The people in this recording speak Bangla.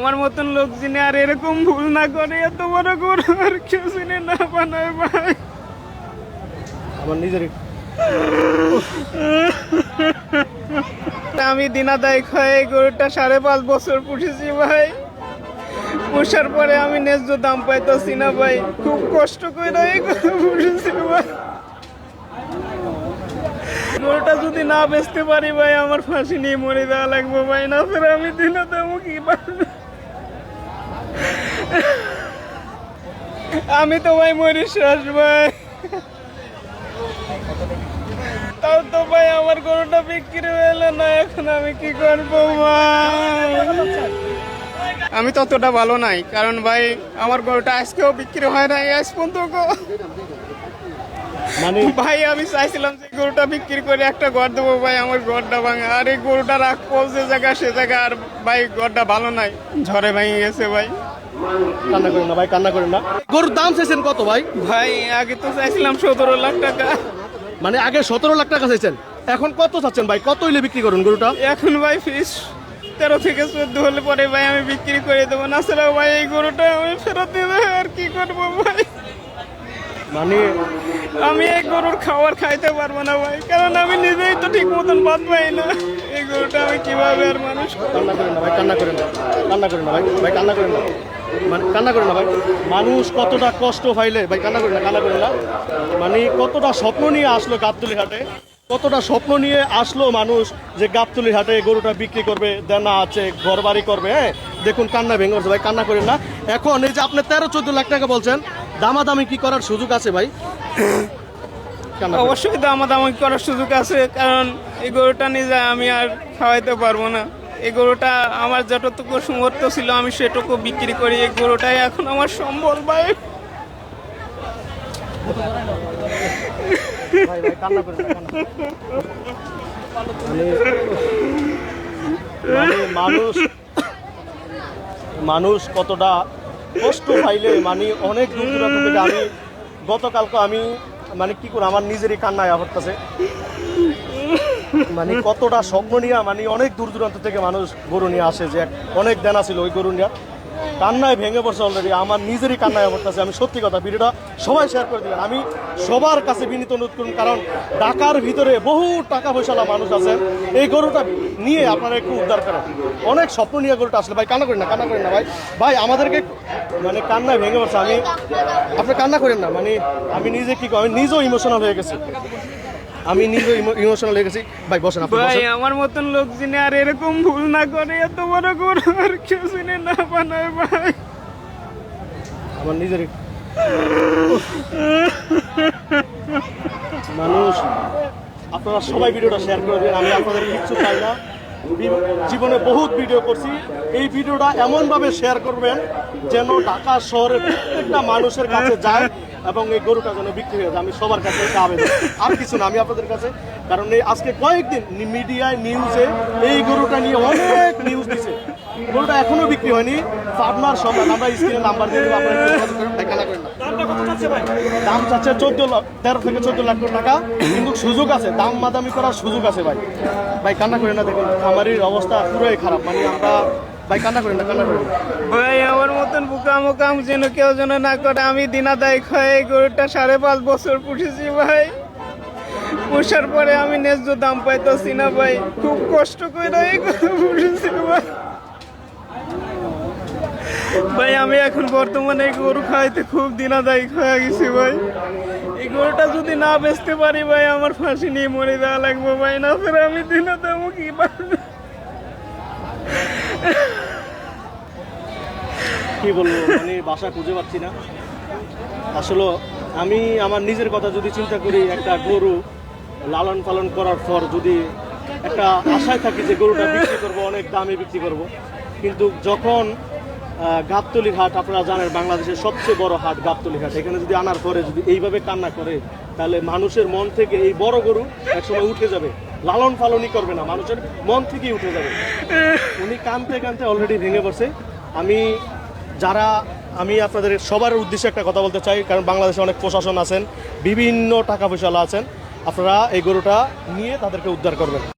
আমার মতন লোক যিনি আর এরকম ভুল না করে এত বড় গরু আর কেউ চিনে না বানায় ভাই। আমার নিজের আমি দিনাদায়ক হয়ে এই গরুটা সাড়ে পাঁচ বছর পুষেছি ভাই। পুষার পরে আমি ন্যায্য দাম পাইতেছি না ভাই। খুব কষ্ট করে এই গরু পুষেছি ভাই। গরুটা যদি না বেচতে পারি ভাই আমার ফাঁসি নিয়ে মরে দেওয়া লাগবে ভাই। না ফের আমি দিনা দেবো কি পারব? আমি তো ভাই মরি ভাই। তাও তো ভাই আমার গরুটা বিক্রি হলো না, এখন আমি কি করব ভাই? আমি ততটা ভালো নাই, কারণ ভাই আমার গরুটা আজকেও বিক্রি হয় নাই, আজ পর্যন্ত মানে ভাই আমি চাইছিলাম যে গরুটা বিক্রি করে একটা ঘর দেবো ভাই আমার ঘরটা ভাঙা। আর এই গরুটা রাখব যে জায়গা সে জায়গা আর ভাই ঘরটা ভালো নাই। ঝড়ে ভেঙে গেছে ভাই। কান্না করেন না ভাই কান্না করেন না। গরুর দাম চাইছেন কত ভাই? ভাই আগে তো চাইছিলাম সতেরো লাখ টাকা। মানে আগে সতেরো লাখ টাকা চাইছেন এখন কত চাচ্ছেন ভাই? কত হইলে বিক্রি করুন গরুটা? এখন ভাই ফিস তেরো থেকে চোদ্দ হলে পরে ভাই আমি বিক্রি করে দেবো। না ভাই এই গরুটা আমি ফেরত দেবো আর কি করব ভাই? মানে আমি এই গরুর খাবার খাইতে পারব না ভাই, কারণ আমি নিজেই তো ঠিক মতন বাদ পাই না। এই গরুটা আমি কীভাবে আর মানুষ কান্না করেন না ভাই, কান্না করেন না। কান্না করেন না ভাই ভাই কান্না করেন না। মানে কান্না করেন না ভাই। মানুষ কতটা কষ্ট পাইলে ভাই কান্না করেন না, কান্না করেন না। মানে কতটা স্বপ্ন নিয়ে আসলো গাবতলি হাটে। কতটা স্বপ্ন নিয়ে আসলো মানুষ যে গাবতলি হাটে গরুটা বিক্রি করবে, দেনা আছে ঘর বাড়ি করবে হ্যাঁ? দেখুন কান্না ভেঙে ভাই, কান্না করেন না। এখন এই যে আপনি তেরো, চোদ্দ লাখ টাকা বলছেন দামাদামি কি করার সুযোগ আছে ভাই। অবশ্যই দামাদামি করার সুযোগ আছে কারণ এই গরুটা নিয়ে নিজে আমি আর খাওয়াইতে পারব না। এই গরুটা আমার যতটুকু সমর্থ ছিল আমি সেটুকু বিক্রি করি। এই গরুটাই এখন আমার সম্বল ভাই। মানে মানুষ মানুষ কতটা কষ্ট পাইলে মানে অনেক দূর দূরান্ত থেকে আমি গতকালকে আমি মানে কি করে আমার নিজেরই কান্নায় আবর্তাছে মানে কতটা স্বপ্ন নিয়ে মানে অনেক দূর দূরান্ত থেকে মানুষ গরু নিয়ে আসে, যে অনেক দেনা ছিল ওই গরু নিয়ে। কান্নায় ভেঙে পড়ছে অলরেডি আমার নিজেরই কান্নায় পড়তেছে। আমি সত্যি কথা, ভিডিওটা সবাই শেয়ার করে দিবেন। আমি সবার কাছে বিনীত অনুরোধ করুন, কারণ ঢাকার ভিতরে বহু টাকা পয়সালা মানুষ আছেন। এই গরুটা নিয়ে আপনারা একটু উদ্ধার করেন। অনেক স্বপ্ন নিয়ে গরুটা আসলে। ভাই, কান্না করেন না, কান্না করেন না, ভাই। ভাই, আমাদেরকে মানে কান্নায় ভেঙে পড়ছে। আমি, আপনি কান্না করেন না মানে আমি নিজে কি আমি নিজেও ইমোশনাল হয়ে গেছি। আমি নিজে ইমোশনাল হয়ে গেছি। ভাই বসেন আপনি ভাই আমার মতন লোক যিনি আর এরকম ভুল না করে এত বড় গরু আর কেউ চিনে না বানায় ভাই। আমার নিজের মানুষ। আপনারা সবাই ভিডিওটা শেয়ার করে দিন আমি আপনাদের কিচ্ছু চাই না। জীবনে বহুত ভিডিও করছি। এই ভিডিওটা এমনভাবে শেয়ার করবেন যেন ঢাকা শহরের প্রত্যেকটা মানুষের কাছে যায়। এবং এই গরুটা যেন বিক্রি হয়ে যায় আমি সবার কাছে এটা আবেদন আর কিছু না আমি আপনাদের কাছে কারণ এই আজকে কয়েকদিন মিডিয়ায় নিউজে এই গরুটা নিয়ে অনেক নিউজ দিছে। গরুটা এখনও বিক্রি হয়নি পাবনার সম্মান আমরা স্ক্রিনে নাম্বার দিয়ে দেবো আপনারা একটু ভাই, করেন না। দাম চাচ্ছে চোদ্দ লাখ তেরো থেকে চোদ্দ লাখ টাকা। কিন্তু সুযোগ আছে দাম মাদামি করার সুযোগ আছে ভাই। ভাই কান্না করেন না দেখুন খামারির অবস্থা পুরোই খারাপ। মানে আমরা ভাই আমার মতন বুকা মুকাম যেন যেন না করে, আমি দিনাদায়ক হয়ে গরুটা সাড়ে পাঁচ বছর পুষেছি ভাই। পুষার পরে আমি ন্যায্য দাম পাইতেছি না ভাই, খুব কষ্ট করে এই পুষেছি ভাই। ভাই, আমি এখন বর্তমানে এই গরু খাইতে খুব দিনাদায়ক হয়ে গেছি ভাই। এই গরুটা যদি না বেচতে পারি ভাই, আমার ফাঁসি নিয়ে মরে দেওয়া লাগবে ভাই, না ফের আমি দিনা দেবো কি পারব? কি বলব মানে বাসা খুঁজে পাচ্ছি না। আসলে আমি আমার নিজের কথা যদি চিন্তা করি, একটা গরু লালন পালন করার পর যদি একটা আশায় থাকি যে গরুটা বিক্রি করব, অনেক দামে বিক্রি করব, কিন্তু যখন গাবতলি হাট আপনারা জানেন বাংলাদেশের সবচেয়ে বড় হাট গাবতলি হাট, এখানে যদি আনার পরে যদি এইভাবে কান্না করে, তাহলে মানুষের মন থেকে এই বড় গরু একসময় উঠে যাবে। লালন পালনই করবে না, মানুষের মন থেকেই উঠে যাবে। উনি কানতে কানতে অলরেডি ভেঙে পড়ছে। আমি যারা, আমি আপনাদের সবার উদ্দেশ্যে একটা কথা বলতে চাই, কারণ বাংলাদেশে অনেক প্রশাসন আছেন, বিভিন্ন টাকা পয়সালা আছেন, আপনারা এই গরুটা নিয়ে তাদেরকে উদ্ধার করবেন।